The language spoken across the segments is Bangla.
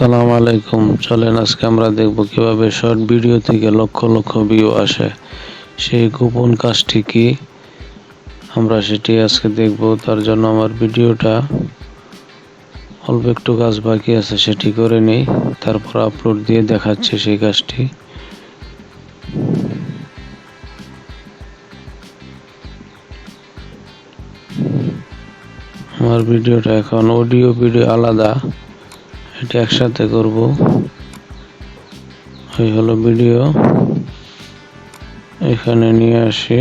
সালাম আলাইকুম। চলেন আজকে আমরা দেখব কীভাবে শর্ট ভিডিও থেকে লক্ষ লক্ষ ভিউ আসে। সেই গোপন কাজটি কি? আমরা সেটি আজকে দেখব। তার জন্য আমার ভিডিওটা অল্প একটু কাজ বাকি আছে, সেটি করে নেই। তারপর আপলোড দিয়ে দেখাচ্ছি সেই কাজটি। আমার ভিডিওটা এখন অডিও ভিডিও আলাদা। এটা একসাথে করব। এই হলো ভিডিও। এখানে নিয়ে আসি।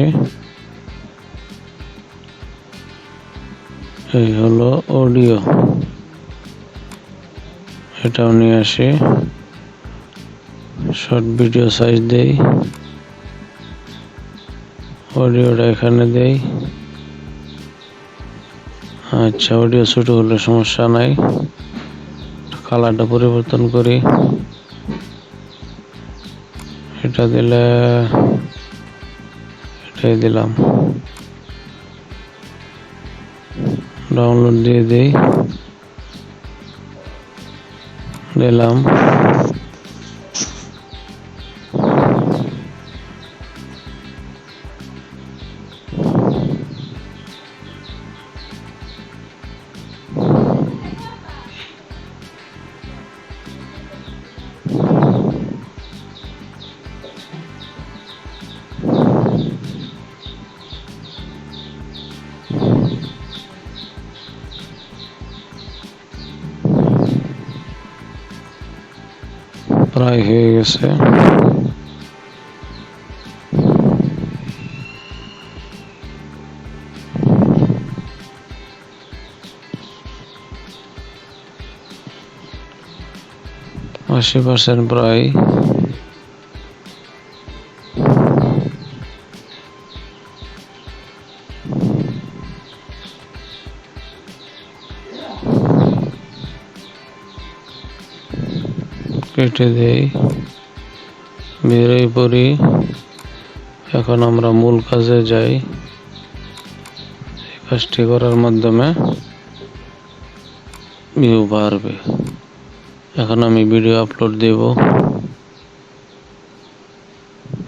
এই হলো অডিও। এটাও নিয়ে আসি। শর্ট ভিডিও সাইজ দেই। অডিওটা এখানে দেই। আচ্ছা অডিও ছোট হলে সমস্যা নাই। কালারটা পরিবর্তন করি। এটা দিলে এটাই দিলাম। ডাউনলোড দিয়ে দিই। দিলাম। প্রায় হয়ে গেছে। আশি পার্সেন্ট প্রায় কেটে দেই। বেরোই পড়ি। এখন আমরা মূল কাজে যাই। কাজটি করার মাধ্যমে ভিউ বাড়বে। এখন আমি ভিডিও আপলোড দেব।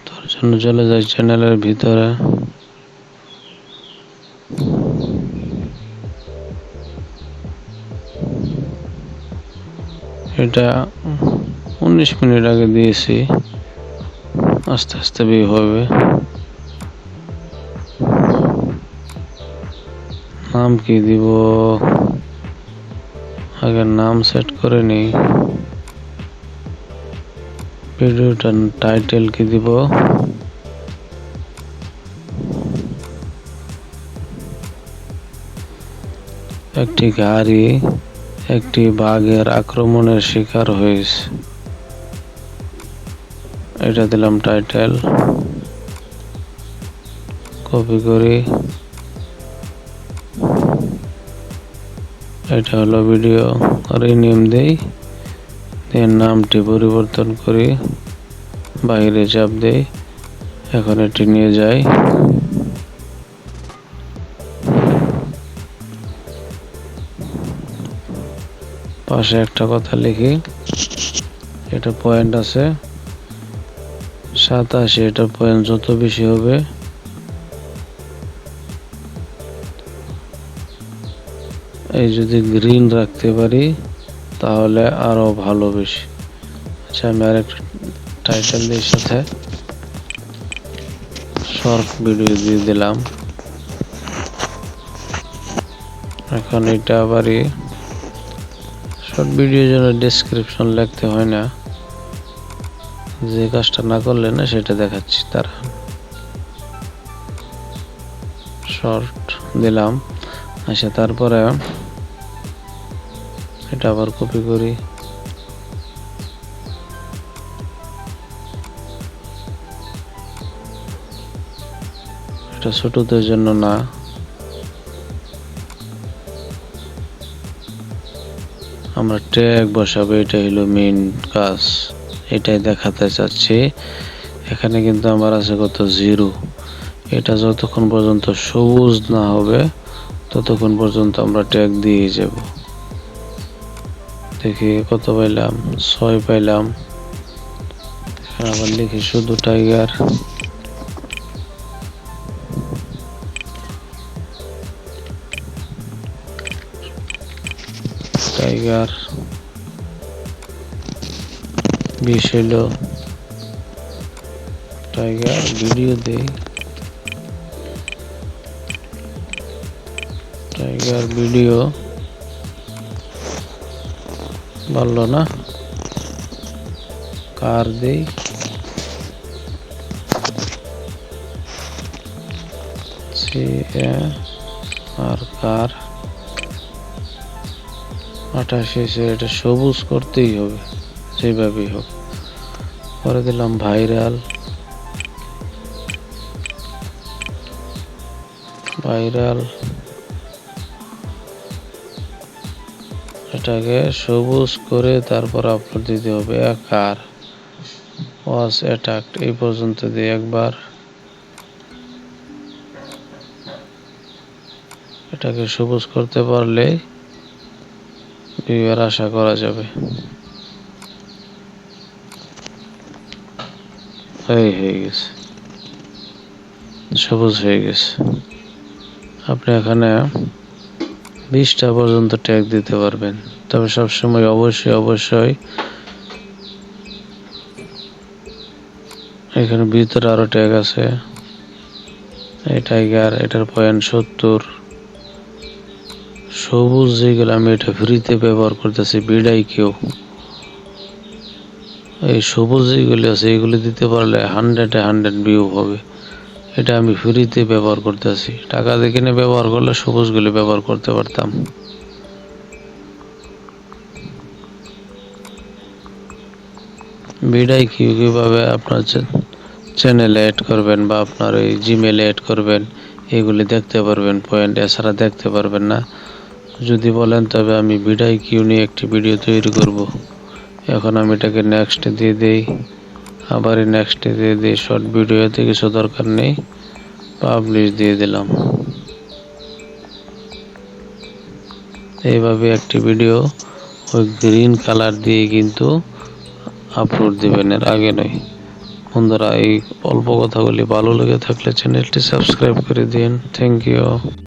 তার জন্য চলে যাই চ্যানেলের ভিতরে। এটা উনিশ মিনিট আগে দিয়েছি। আস্তে আস্তে বিয়ে হবে। নাম কি দিব? আগে নাম সেট করে নিই। ভিডিওটার টাইটেল কি দিব? একটি গাড়ি একটি বাঘের আক্রমণের শিকার হয়েছে। এটা দিলাম টাইটেল কপি করি। এটা হলো ভিডিও রিনেম দেই। দিয়ে নামটি পরিবর্তন করি। বাইরে চাপ দেই। এখন এটি নিয়ে যাই। পাশে একটা কথা লিখি। এটা পয়েন্ট আছে। সাতাশি, এটা পয়েন্ট যত বেশি হবে। এই যদি গ্রিন রাখতে পারি, তাহলে আরও ভালো বেশি। আচ্ছা আমি আরেকটা টাইটেল দিয়ে সাথে শর্ট ভিডিও দিয়ে দিলাম। এখন এটা আবারই শর্ট ভিডিওর জন্য ডেসক্রিপশন লিখতে হয় না। যে কাজটা না করলে না, সেটা দেখাচ্ছি। তারা শর্ট দিলাম। আচ্ছা তারপরে এটা আবার কপি করি। এটা ছোটদের জন্য না। আমরা ট্যাগ বসাবো, এটা হলো মেইন কাজ। এটাই দেখাতে চাচ্ছি। এখানে কিন্তু আমার আছে কত? জিরো। এটা যতক্ষণ পর্যন্ত সবুজ না হবে, ততক্ষণ পর্যন্ত আমরা ট্যাগ দিয়ে যাব। দেখি কত পাইলাম? ছয় পাইলাম। আবার লিখি শুধু টাইগার। টাইগার। বিষ টাইগার ভিডিও দেই টাইগার ভিডিও। ভালো না? কার দেই? আর কার? আঠাশে এটা সবুজ করতেই হবে। যেভাবেই হোক। পরে দিলাম ভাইরাল ভাইরাল এটাকে সবুজ করে তারপর আপলোড দিতে হবে একার। ওয়াজ অ্যাটাক এই পর্যন্ত দিয়ে একবার। এটাকে সবুজ করতে পারলে ভিউয়ার আশা করা যাবে। এই হয়ে গেছে। সবুজ হয়ে গেছে। আপনি এখানে বিশটা পর্যন্ত ট্যাগ দিতে পারবেন। তবে সবসময় অবশ্যই অবশ্যই এখানে ভিতরে আরও ট্যাগ আছে। এই টাইগার এটার পয়েন্ট সত্তর। সবুজ যেগুলো আমি এটা ফ্রিতে ব্যবহার করতেছি বিডাই কেউ। এই সবুজ যেগুলি আছে, এগুলি দিতে পারলে হান্ড্রেডে হান্ড্রেড ভিউ হবে। এটা আমি ফ্রিতে ব্যবহার করতেছি টাকা কিনে ব্যবহার করলে সবুজগুলি ব্যবহার করতে পারতাম। বিডাই কিউ কীভাবে আপনার চ্যানেলে অ্যাড করবেন বা আপনার ওই জিমেলে অ্যাড করবেন, এগুলি দেখতে পারবেন পয়েন্ট এছাড়া দেখতে পারবেন না। যদি বলেন তবে আমি বিডাই কিউ নিয়ে একটি ভিডিও তৈরি করব। এখন আমি এটাকে নেক্সট দিয়ে দেই। আবার নেক্সট দিয়ে দিই শর্ট ভিডিওতে কিছু দরকার নেই। পাবলিশ দিয়ে দিলাম। এইভাবে একটি ভিডিও ওই গ্রিন কালার দিয়ে কিন্তু আপলোড দিবেন, এর আগে নয়। বন্ধুরা, এই অল্প কথাগুলি ভালো লেগে থাকলে চ্যানেলটি সাবস্ক্রাইব করে দিন। Thank you